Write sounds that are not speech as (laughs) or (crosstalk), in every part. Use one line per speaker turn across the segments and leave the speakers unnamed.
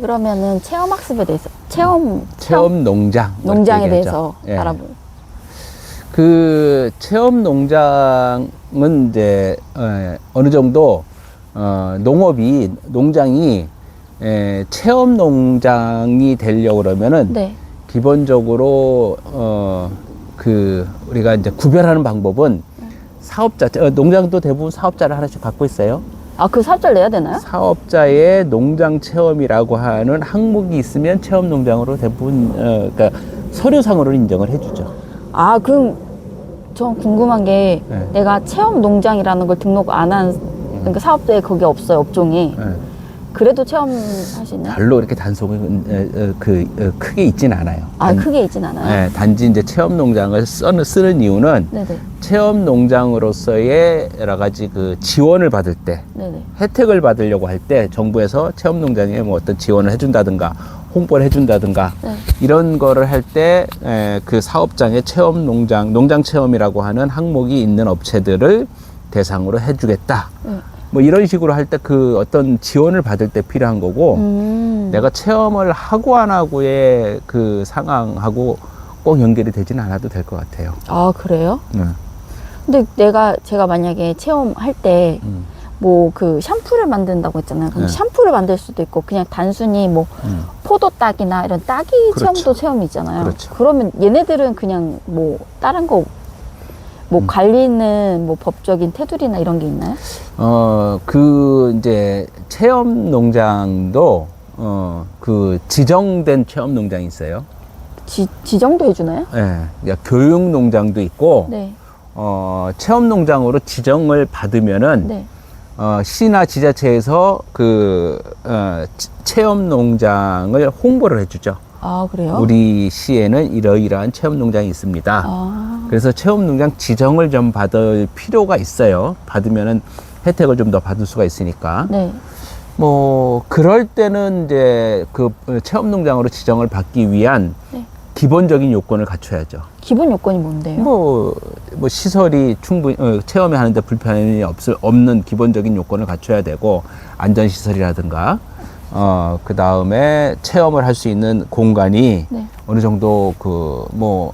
그러면은 체험 학습에 대해서 체험
체험 농장 뭐
농장에. 대해서
예.
알아보.
그 체험 농장은 이제 어, 어느 정도 어, 농업이 농장이 에, 체험 농장이 되려고 그러면은
네.
기본적으로 어, 그 우리가 이제 구별하는 방법은 사업자 어, 농장도 대부분 사업자를 하나씩 갖고 있어요.
아 그 사업자를 내야 되나요?
사업자의 농장 체험이라고 하는 항목이 있으면 체험 농장으로 대부분 어, 그러니까 서류상으로 인정을 해주죠.
아 그럼 전 궁금한 게
네.
내가 체험 농장이라는 걸 등록 안 한 그러니까 사업자에 그게 없어요 업종이.
예.
그래도 있나요?
별로 이렇게 단속이 어, 어, 그 어, 크게 있진 않아요.
아
단,
크게 있진 않아요.
예, 단지 이제 체험 농장을 쓰는, 쓰는 이유는
네네.
체험 농장으로서의 여러 가지 그 지원을 받을 때
네네.
혜택을 받으려고 할 때 정부에서 체험 농장에 뭐 어떤 지원을 해준다든가 홍보를 해준다든가
네.
이런 거를 할 때 그 사업장의 체험 농장 농장 체험이라고 하는 항목이 있는 업체들을 대상으로 해주겠다.
네.
뭐 이런 식으로 할 때 그 어떤 지원을 받을 때 필요한 거고
음.
내가 체험을 하고 안 하고의 그 상황하고 꼭 연결이 되지는 않아도 될 것 같아요.
아 그래요?
네.
근데 내가 제가 만약에 체험할 때
음,
뭐그 샴푸를 만든다고 했잖아요. 그럼
네.
샴푸를 만들 수도 있고 그냥 단순히 뭐
음.
포도 따기나 이런 따기
그렇죠.
체험도 체험이 있잖아요.
그렇죠.
러면 얘네들은 그냥 뭐 다른 거 뭐
음.
관리는 뭐 법적인 테두리나 이런 게 있나요?
어, 그, 이제, 체험 농장도, 어, 그, 지정된 체험 농장이 있어요.
지, 지정도 해주나요?
예. 그러니까 교육 농장도 있고,
네.
어, 체험 농장으로 지정을 받으면은,
네.
어, 시나 지자체에서 그, 어, 치- 체험 농장을 홍보를 해주죠.
아 그래요?
우리 시에는 이러이러한 체험 농장이 있습니다.
아,
그래서 체험 농장 지정을 좀 받을 필요가 있어요. 받으면은 혜택을 좀 더 받을 수가 있으니까.
네.
뭐 그럴 때는 이제 그 체험 농장으로 지정을 받기 위한
네.
기본적인 요건을 갖춰야죠.
기본 요건이 뭔데요?
뭐, 뭐 시설이 충분히 어, 체험에 하는데 불편이 없을 없는 기본적인 요건을 갖춰야 되고 안전 시설이라든가 어 그 다음에 체험을 할 수 있는 공간이
네.
어느 정도 그 뭐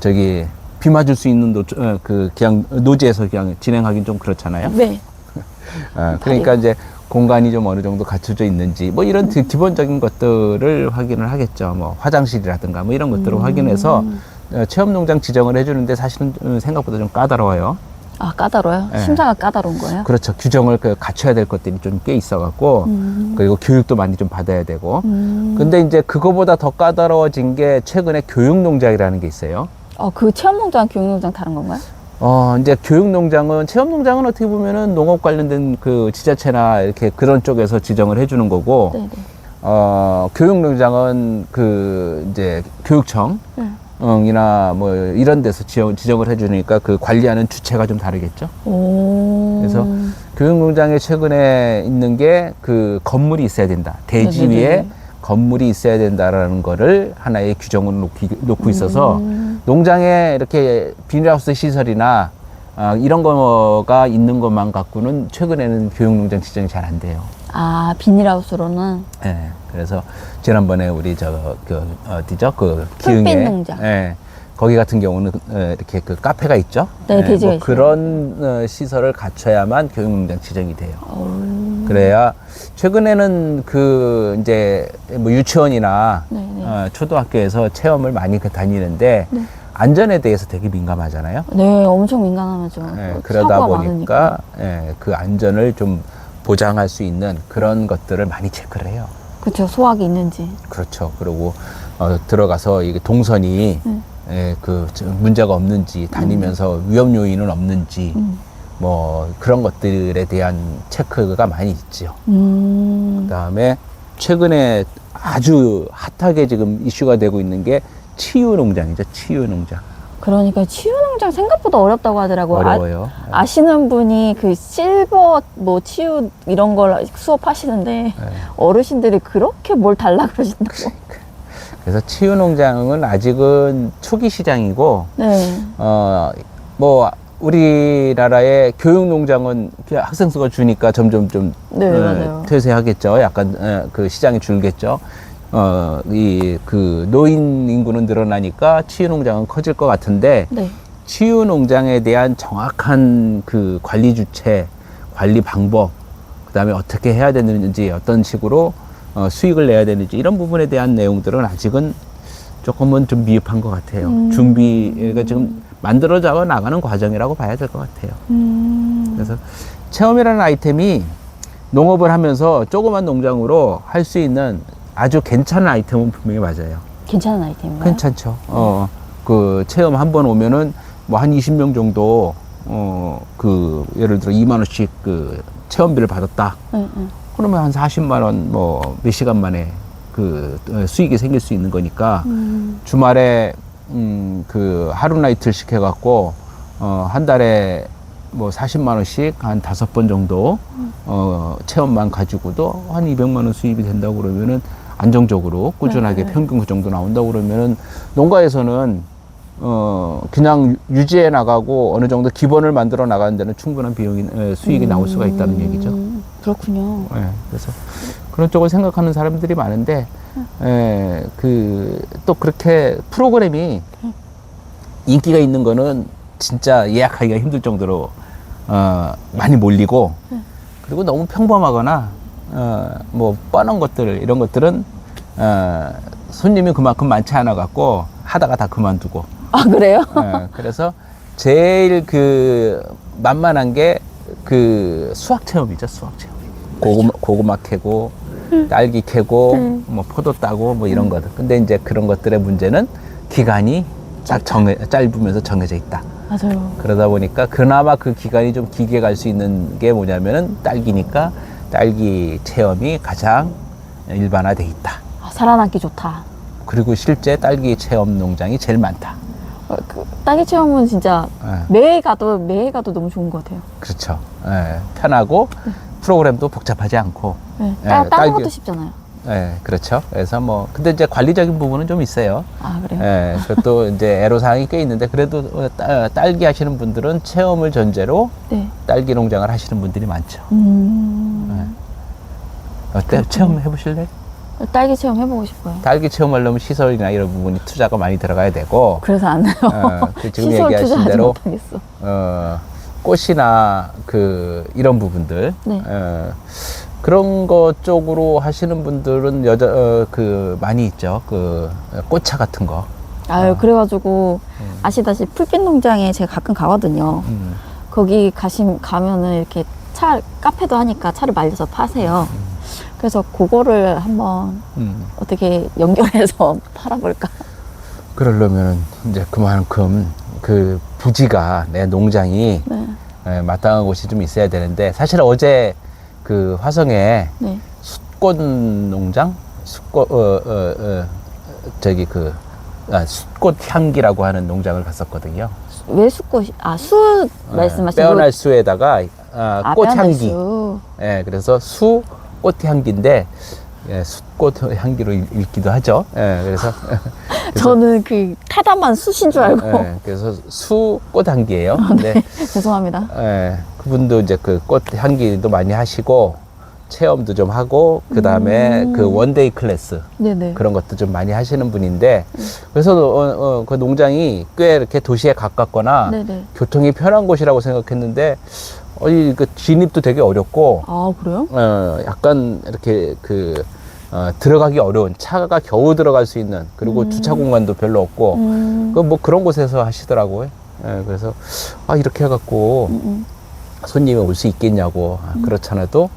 저기 비 맞을 수 있는 노, 어, 그 그냥 노지에서 그냥 진행하긴 좀 그렇잖아요.
네. (laughs)
어, 그러니까 이제 공간이 좀 어느 정도 갖춰져 있는지 뭐 이런 기- 기본적인 것들을 확인을 하겠죠. 뭐 화장실이라든가 뭐 이런 것들을 확인해서 어, 체험 농장 지정을 해주는데 사실은 어, 생각보다 좀 까다로워요.
아 까다로워요?
네.
심사가 까다로운 거예요?
그렇죠. 규정을 그 갖춰야 될 것들이 좀 꽤 있어갖고
음.
그리고 교육도 많이 좀 받아야 되고.
음.
근데 이제 그거보다 더 까다로워진 게 최근에 교육 농장이라는 게 있어요.
어, 그 체험 농장, 교육 농장 다른 건가요?
어, 이제 교육농장은, 체험농장은 어떻게 보면은 농업 관련된 그 지자체나 이렇게 그런 쪽에서 지정을 해주는 거고,
네네.
어, 교육농장은 그, 이제 교육청,
네.
이나 뭐 이런 데서 지정, 지정 을 해주니까 그 관리하는 주체가 좀 다르겠죠.
오.
그래서 교육농장에 최근에 있는 게 그 건물이 있어야 된다. 대지
네네네.
위에 건물이 있어야 된다라는 거를 하나의 규정을 놓기, 놓고 있어서
음.
농장에 이렇게 비닐하우스 시설이나 아, 이런 거가 있는 것만 갖고는 최근에는 교육농장 지정이 잘 안 돼요.
아, 비닐하우스로는
예. 그래서 지난번에 우리 저그 어디죠 그
풀빛
기흥에
농장.
예. 거기 같은 경우는 어, 이렇게 그 카페가 있죠.
네,
예,
돼지가
뭐
있어요.
그런 어, 시설을 갖춰야만 교육농장 지정이 돼요.
오.
그래야 최근에는 그 이제 뭐 유치원이나
네 네.
어, 초등학교에서 체험을 많이 그 다니는데
네.
안전에 대해서 되게 민감하잖아요.
네, 엄청 민감하죠.
예,
뭐
그러다
사고가
보니까 예, 그 안전을 좀 보장할 수 있는 그런 것들을 많이 체크를 해요.
그렇죠. 소화기 있는지.
그렇죠. 그리고 어, 들어가서 이게 동선이
음.
예, 그 저, 문제가 없는지 다니면서 위험 요인은 없는지
음.
뭐 그런 것들에 대한 체크가 많이 있지요.
음.
그다음에 최근에 아주 핫하게 지금 이슈가 되고 있는 게 치유 농장이죠. 치유 농장.
그러니까 치유 농장 생각보다 어렵다고 하더라고요.
어려워요.
아, 아시는 분이 그 실버 뭐 치유 이런 걸 수업하시는데
네.
어르신들이 그렇게 뭘 달라 그러신다고.
그래서 치유 농장은 아직은 초기 시장이고
네.
어 뭐 우리나라의 교육 농장은 그냥 학생 수가 주니까 점점 좀
네,
어. 퇴세하겠죠. 약간 어, 그 시장이 줄겠죠. 어, 이 그 노인 인구는 늘어나니까 치유 농장은 커질 것 같은데
네.
치유 농장에 대한 정확한 그 관리 주체, 관리 방법, 그다음에 어떻게 해야 되는지 어떤 식으로 어, 수익을 내야 되는지 이런 부분에 대한 내용들은 아직은 조금은 좀 미흡한 것 같아요.
음.
준비가 지금 만들어져 나가는 과정이라고 봐야 될 것 같아요.
음.
그래서 체험이라는 아이템이 농업을 하면서 조그만 농장으로 할 수 있는 아주 괜찮은 아이템은 분명히 맞아요.
괜찮은 아이템인가요?
괜찮죠. 어, 그 체험 한 번 오면은 뭐 한 20명 정도 어, 그 예를 들어 2만 원씩 그 체험비를 받았다.
네, 네.
그러면 한 40만 원 뭐 몇 시간 만에 그 어, 수익이 생길 수 있는 거니까
음.
주말에 음, 그 하루 나이트씩 해갖고 어, 한 달에 뭐 40만 원씩 한 다섯 번 정도 어, 체험만 가지고도 한 200만 원 수입이 된다고 그러면은 안정적으로 꾸준하게
네.
평균 그 정도 나온다고 그러면은 농가에서는 어, 그냥 유지해 나가고 어느 정도 기본을 만들어 나가는 데는 충분한 비용이 에, 수익이 나올 수가 있다는 얘기죠.
음, 그렇군요.
예, 그래서 그런 쪽을 생각하는 사람들이 많은데, 예, 그, 또 그렇게 프로그램이 인기가 있는 거는 진짜 예약하기가 힘들 정도로, 어, 많이 몰리고, 그리고 너무 평범하거나, 어, 뭐, 뻔한 것들, 이런 것들은, 어, 손님이 그만큼 많지 않아 갖고, 하다가 다 그만두고,
아, 그래요?
예, 그래서 제일 그 만만한 게 그 수학 체험이죠, 수학 체험. 고구마, 고구마 캐고, 딸기 캐고,
음.
뭐 포도 따고, 뭐 이런 것들. 근데 이제 그런 것들의 문제는 기간이 딱 정해, 짧으면서 정해져 있다.
맞아요.
그러다 보니까 그나마 그 기간이 좀 길게 갈 수 있는 게 뭐냐면은 딸기니까 딸기 체험이 가장 일반화돼 있다.
아, 살아남기 좋다.
그리고 실제 딸기 체험 농장이 제일 많다.
어, 그, 딸기 체험은 진짜
예.
매해 가도 매해 가도 너무 좋은 것 같아요.
그렇죠. 예, 편하고 프로그램도 복잡하지 않고.
네.
예,
따, 다른
딸기-
것도 쉽잖아요.
예, 그렇죠. 그래서 뭐 근데 이제 관리적인 부분은 좀 있어요.
아 그래요?
예, 그것도 이제 애로 사항이 꽤 있는데 그래도 어, 따- 딸기 하시는 분들은 체험을 전제로
네.
딸기 농장을 하시는 분들이 많죠.
음.
어 때? 체험 해 보실래?
딸기 체험 해보고 싶어요.
딸기 체험하려면 시설이나 이런 부분이 투자가 많이 들어가야 되고,
그래서 안 해요.
어, 그 지금
시설
얘기하신
투자하지
대로
못하겠어.
어, 꽃이나 그 이런 부분들
네.
어, 그런 것 쪽으로 하시는 분들은 여자 어, 그 많이 있죠 그 꽃차 같은 거
아유
아.
그래가지고 아시다시피 풀빛 농장에 제가 가끔 가거든요.
음,
거기 가심 가면은 이렇게 차 카페도 하니까 차를 말려서 파세요. 그래서 그거를 한번
음.
어떻게 연결해서 (laughs) 팔아볼까?
그러려면 이제 그만큼 그 부지가 내 농장이
네,
에, 마땅한 곳이 좀 있어야 되는데 사실 어제 그 화성에
네.
숯꽃 농장 숯꽃 어, 어, 어, 저기 그 아, 숯꽃 향기라고 하는 농장을 갔었거든요.
왜 숯꽃이 아숯 말씀하시는
빼어날 수에다가 아,
아,
꽃향기.
수.
예, 그래서 수 꽃 향기인데 예, 숯꽃 향기로 읽- 읽기도 하죠. 예, 그래서 (laughs)
저는 그 타다만 숯인 줄 알고
예, 그래서 수 꽃 향기예요. 근데 (laughs)
죄송합니다.
예, 그분도 이제 그 꽃 향기도 많이 하시고 체험도 좀 하고 그 다음에
음.
그 원데이 클래스
네네.
그런 것도 좀 많이 하시는 분인데 그래서 어, 어, 그 농장이 꽤 이렇게 도시에 가깝거나
네네.
교통이 편한 곳이라고 생각했는데 어, 이 그 진입도 되게 어렵고
아 그래요?
어, 약간 이렇게 그 어, 들어가기 어려운 차가 겨우 들어갈 수 있는 그리고
음.
주차 공간도 별로 없고
음.
그 뭐 그런 곳에서 하시더라고요. 예, 그래서 아 이렇게 해갖고
음, 음.
손님이 올 수 있겠냐고 아, 그렇잖아도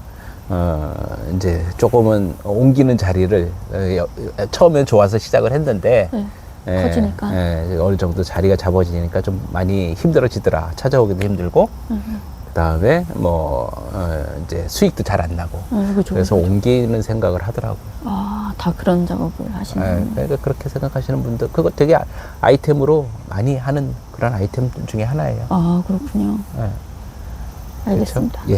어, 이제 조금은 옮기는 자리를 어, 여- 처음엔 좋아서 시작을 했는데
네.
예,
커지니까.
예, 어느 정도 자리가 잡아지니까 좀 많이 힘들어지더라 찾아오기도 힘들고
음,
그다음에 뭐 어, 이제 수익도 잘 안 나고
음. 그죠.
그래서 옮기는 생각을 하더라고요.
아 다 그런 작업을
예,
하시는.
그러니까 그렇게 생각하시는 분들 그거 되게 아- 아이템으로 많이 하는 그런 아이템 중에 하나예요.
아 그렇군요.
예.
알겠습니다.
그렇죠?